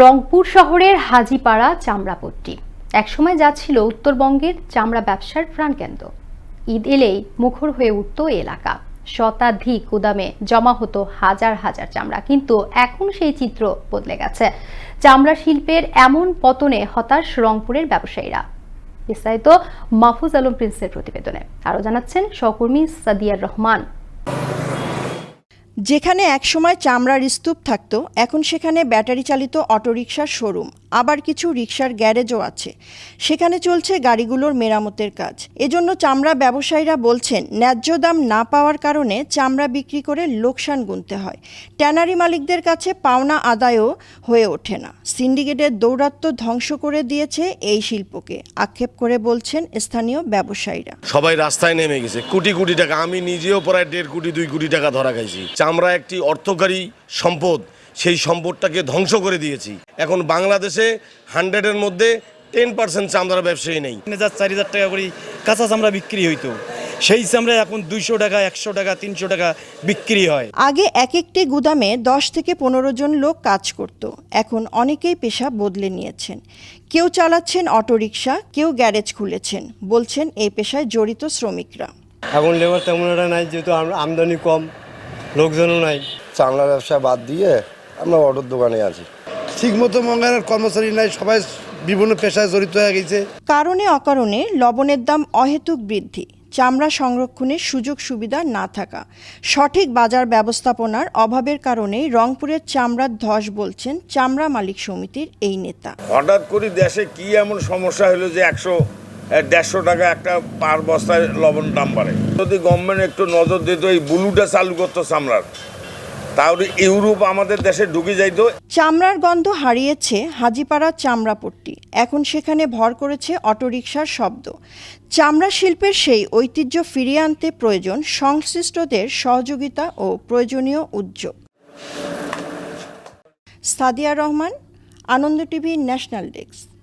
রংপুর শহরের হাজিপাড়া চামড়াপট্টি। একসময় যা ছিল উত্তরবঙ্গের চামড়া ব্যবসার প্রাণকেন্দ্র। ঈদ এলেই মুখর হয়ে উঠত এলাকা। শতাধিক গুদামে জমা হতো হাজার হাজার চামড়া, কিন্তু এখন সেই চিত্র বদলে গেছে। চামড়া শিল্পের এমন পতনে হতাশ রংপুরের ব্যবসায়ীরা। বিস্তারিত মাহফুজ আলম প্রিন্সের প্রতিবেদনে। আরও জানাচ্ছেন সহকর্মী সাদিয়ার রহমান। যেখানে একসময় চামড়ার স্তূপ থাকত এখন সেখানে ব্যাটারি চালিত অটোরিকশার শোরুম। আবার কিছু রিকশার গ্যারেজও আছে। সেখানে চলছে গাড়িগুলোর মেরামতের কাজ। এজন্য চামড়া ব্যবসায়ীরা বলছেন, ন্যায্য দাম না পাওয়ার কারণে চামড়া বিক্রি করে লোকসান গুনতে হয়। ট্যানারি মালিকদের কাছে পাওনা আদায়ও হয়ে ওঠে না। সিন্ডিকেটের দৌরাত্ম্য ধ্বংস করে দিয়েছে এই শিল্পকে, আক্ষেপ করে বলছেন স্থানীয় ব্যবসায়ীরা। সবাই রাস্তায় নেমে গেছে। কোটি কোটি টাকা। আমি নিজেও প্রায় দেড় কোটি, দুই কোটি টাকা ধরা খাইছি। চামড়া একটি অর্থকারী সম্পদ। সেই সম্পদটাকে ধ্বংস করে দিয়েছি। এখন বাংলাদেশে হান্ড্রেডের মধ্যে টেন পার্সেন্ট চামড়ার ব্যবসায়ী নেই। তিন হাজার চার হাজার টাকা করে কাঁচা চামড়া বিক্রি হইতো। সেই চামড়া এখন দুইশো টাকা একশো টাকা তিনশো টাকা বিক্রি হয়। আগে এক একটি গুদামে দশ থেকে পনেরো জন লোক কাজ করত। এখন অনেকেই পেশা বদলে নিয়েছেন। কেউ চালাচ্ছেন অটোরিকশা কেউ গ্যারেজ খুলেছেন বলছেন এই পেশায় জড়িত শ্রমিকরা। এখন লেবার তেমন একটা নাই যেহেতু আম- আমদানি কম লোকজনও নাই। চামড়া ব্যবসা বাদ দিয়ে আমরা অটোর দোকানে আছি। ঠিকমতো মঙ্গানের কর্মচারী নাই সবাই বিভিন্ন পেশায় জড়িত হয়ে গেছে। কারণে অকারণে লবণের দাম অহেতুক বৃদ্ধি চামড়া সংরক্ষণের সুযোগ সুবিধা না থাকা। সঠিক বাজার ব্যবস্থাপনার অভাবের কারণেই রংপুরের চামড়ার ধস বলছেন চামড়া মালিক সমিতির এই নেতা। হঠাৎ করে দেশে কি এমন সমস্যা হলো যে একশো দেড়শো টাকা একটা পার বস্তায় লবণ দাম বাড়ে? যদি গভর্নমেন্ট একটু নজর দিত এই বুলুটা চালু করতো চামড়ার। তাহলে ইউরোপ আমাদের দেশে ঢুকে যাইতো। চামড়ার গন্ধ হারিয়েছে হাজিপাড়া চামড়াপট্টি। এখন সেখানে ভর করেছে অটোরিকশার শব্দ। চামড়া শিল্পের সেই ঐতিহ্য ফিরিয়ে আনতে প্রয়োজন সংশ্লিষ্টদের সহযোগিতা ও প্রয়োজনীয় উদ্যোগ। Sadia Rahman, Ananda TV national desk.